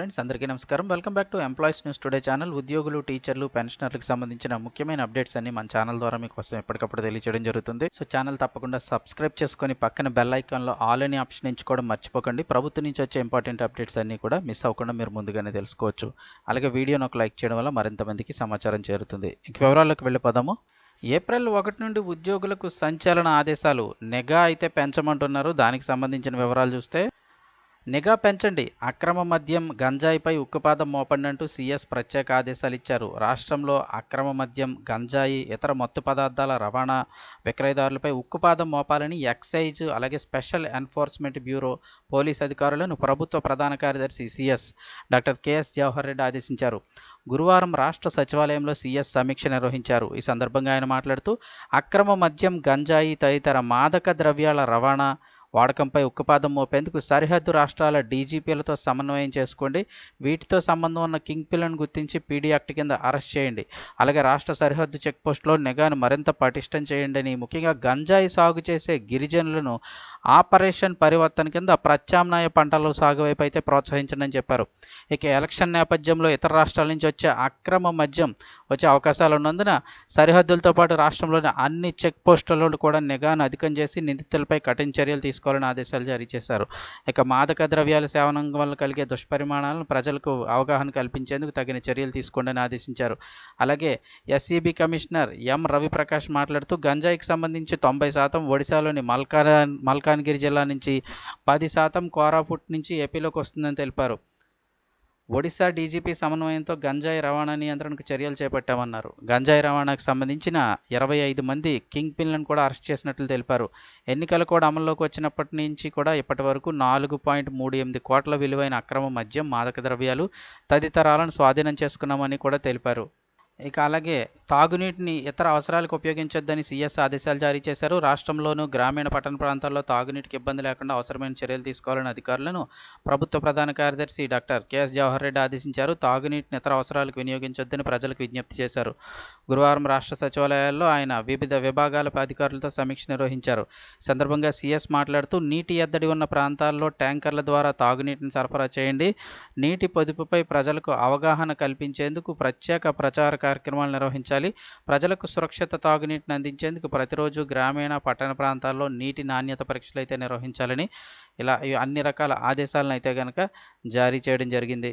Friends అందరికీ నమస్కారం. Welcome back to employees news today channel ఉద్యోగులు టీచర్లు పెన్షనర్లకు సంబంధించిన ముఖ్యమైన అప్డేట్స్ అన్ని మన ఛానల్ ద్వారా మీకోసం ఎప్పటికప్పుడు తెలియజేయడం జరుగుతుంది. సో ఛానల్ తప్పకుండా సబ్స్క్రైబ్ చేసుకొని పక్కన బెల్ ఐకాన్లో ఆల్ అని ఆప్షన్ ఎంచుకోవడం మర్చిపోకండి. ప్రభుత్వం నుంచి వచ్చే ఇంపార్టెంట్ అప్డేట్స్ అన్ని కూడా మిస్ అవ్వకుండా మీరు ముందుగానే తెలుసుకోవచ్చు. అలాగే వీడియోను ఒక లైక్ చేయడం వల్ల మరింత మందికి సమాచారం చేరుతుంది. ఇంక వివరాల్లోకి వెళ్ళిపోదాము. ఏప్రిల్ ఒకటి నుండి ఉద్యోగులకు సంచలన ఆదేశాలు. నెగా అయితే పెంచమంటున్నారు. దానికి సంబంధించిన వివరాలు చూస్తే నిఘా పెంచండి. అక్రమ మద్యం గంజాయిపై ఉక్కుపాదం మోపండంటూ సీఎస్ ప్రత్యేక ఆదేశాలు ఇచ్చారు రాష్ట్రంలో అక్రమ మద్యం గంజాయి ఇతర మత్తు పదార్థాల రవాణా విక్రయదారులపై ఉక్కుపాదం మోపాలని ఎక్సైజ్ అలాగే స్పెషల్ ఎన్ఫోర్స్మెంట్ బ్యూరో పోలీస్ అధికారులను ప్రభుత్వ ప్రధాన కార్యదర్శి CS doctor KS Jawahar Reddy ఆదేశించారు. గురువారం రాష్ట్ర సచివాలయంలో సీఎస్ సమీక్ష నిర్వహించారు. ఈ సందర్భంగా ఆయన మాట్లాడుతూ అక్రమ మద్యం గంజాయి తదితర మాదక ద్రవ్యాల రవాణా వాడకంపై ఉక్కుపాదం మోపేందుకు సరిహద్దు రాష్ట్రాల డీజీపీలతో సమన్వయం చేసుకోండి. వీటితో సంబంధం ఉన్న కింగ్ పిల్లను గుర్తించి పీడీ యాక్ట్ కింద అరెస్ట్ చేయండి. అలాగే రాష్ట్ర సరిహద్దు చెక్పోస్టులో నిఘాను మరింత పటిష్టం చేయండి అని ముఖ్యంగా గంజాయి సాగు చేసే గిరిజనులను ఆపరేషన్ పరివర్తన కింద ప్రత్యామ్నాయ పంటల సాగు వైపు అయితే ప్రోత్సహించండి అని చెప్పారు. ఇక ఎలక్షన్ నేపథ్యంలో ఇతర రాష్ట్రాల నుంచి వచ్చే అక్రమ మద్యం వచ్చే అవకాశాలు ఉన్నందున సరిహద్దులతో పాటు రాష్ట్రంలోని అన్ని చెక్ పోస్టులలో కూడా నిఘాను అధికం చేసి నిందితులపై కఠిన చర్యలు తీసుకోవాలని ఆదేశాలు జారీ చేశారు. ఇక మాదక ద్రవ్యాల సేవనం వల్ల కలిగే దుష్పరిమాణాలను ప్రజలకు అవగాహన కల్పించేందుకు తగిన చర్యలు తీసుకోండి ఆదేశించారు. అలాగే ఎస్సీబీ కమిషనర్ ఎం రవిప్రకాష్ మాట్లాడుతూ గంజాయికి సంబంధించి తొంభై శాతం ఒడిశాలోని మల్కా మల్కాన్గిరి జిల్లా నుంచి పది శాతం కోరాపుట్ నుంచి ఏపీలోకి వస్తుందని తెలిపారు. ఒడిశా డీజీపీ సమన్వయంతో గంజాయి రవాణా నియంత్రణకు చర్యలు చేపట్టామన్నారు. గంజాయి రవాణాకు సంబంధించిన ఇరవై ఐదు మంది కింగ్ పిన్లను కూడా అరెస్ట్ చేసినట్లు తెలిపారు. ఎన్నికల కూడా అమల్లోకి వచ్చినప్పటి నుంచి కూడా ఇప్పటి వరకు నాలుగు పాయింట్ మూడు ఎనిమిది కోట్ల విలువైన అక్రమ మద్యం మాదక ద్రవ్యాలు తదితరాలను స్వాధీనం చేసుకున్నామని కూడా తెలిపారు. ఇక అలాగే తాగునీటిని ఇతర అవసరాలకు ఉపయోగించొద్దని సీఎస్ ఆదేశాలు జారీ చేశారు. రాష్ట్రంలోనూ గ్రామీణ పట్టణ ప్రాంతాల్లో తాగునీటికి ఇబ్బంది లేకుండా అవసరమైన చర్యలు తీసుకోవాలని అధికారులను ప్రభుత్వ ప్రధాన కార్యదర్శి డాక్టర్ కెఎస్ జవహర్ రెడ్డి ఆదేశించారు. తాగునీటిని ఇతర అవసరాలకు వినియోగించొద్దని ప్రజలకు విజ్ఞప్తి చేశారు. గురువారం రాష్ట్ర సచివాలయాల్లో ఆయన వివిధ విభాగాల అధికారులతో సమీక్ష నిర్వహించారు. సందర్భంగా సీఎస్ మాట్లాడుతూ నీటి ఎద్దడి ఉన్న ప్రాంతాల్లో ట్యాంకర్ల ద్వారా తాగునీటిని సరఫరా చేయండి. నీటి పొదుపుపై ప్రజలకు అవగాహన కల్పించేందుకు ప్రత్యేక ప్రచార కార్యక్రమాలు నిర్వహించాలి. ప్రజలకు సురక్షిత తాగునీటిని అందించేందుకు ప్రతిరోజు గ్రామీణ పట్టణ ప్రాంతాల్లో నీటి నాణ్యత పరీక్షలు అయితే నిర్వహించాలని ఇలా అన్ని రకాల ఆదేశాలను అయితే కనుక జారీ చేయడం జరిగింది.